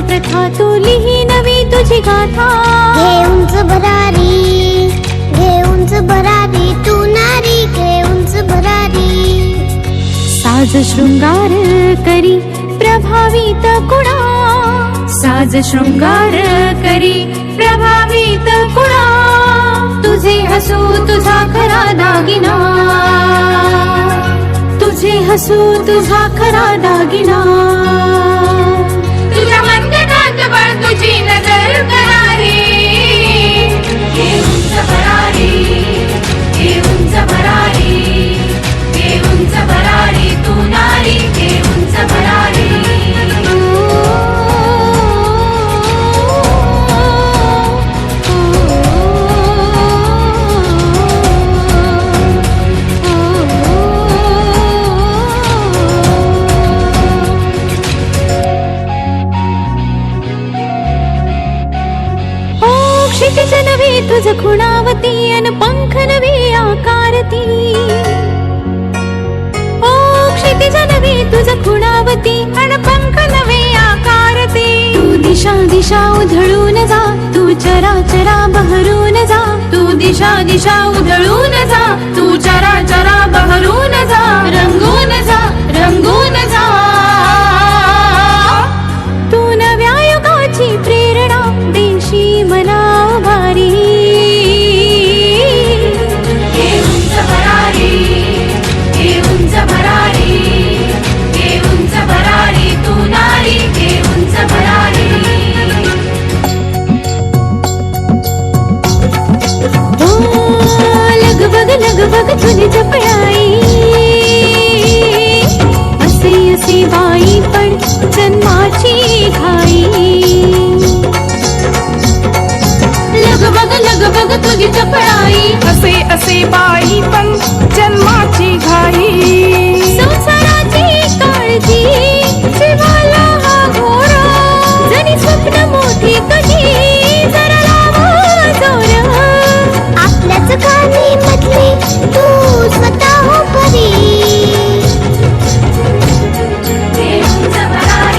प्रथा तू लिही नवी तुझी गाथा. घेऊनच भरारी घेऊनच भरारी. साज शृंगार करी प्रभावित कुणा? साज शृंगार करी प्रभावित कुणा? तुझे हसू तुझा खरा दागिना. तुझे हसू तुझा खरा दागिना. तुझ्या ओ क्षितिज तुझ खुणावती अन पंख नवी आकारती. ओ क्षितिज नवे तुझ खुणावती अन पंख नवे आकारती. तू दिशा दिशा उधळून जा तू चरा चरा बहरून जा. तू दिशा दिशा उधळून जा तू चरा चरा असे असे बाई पण जन्माची घाई.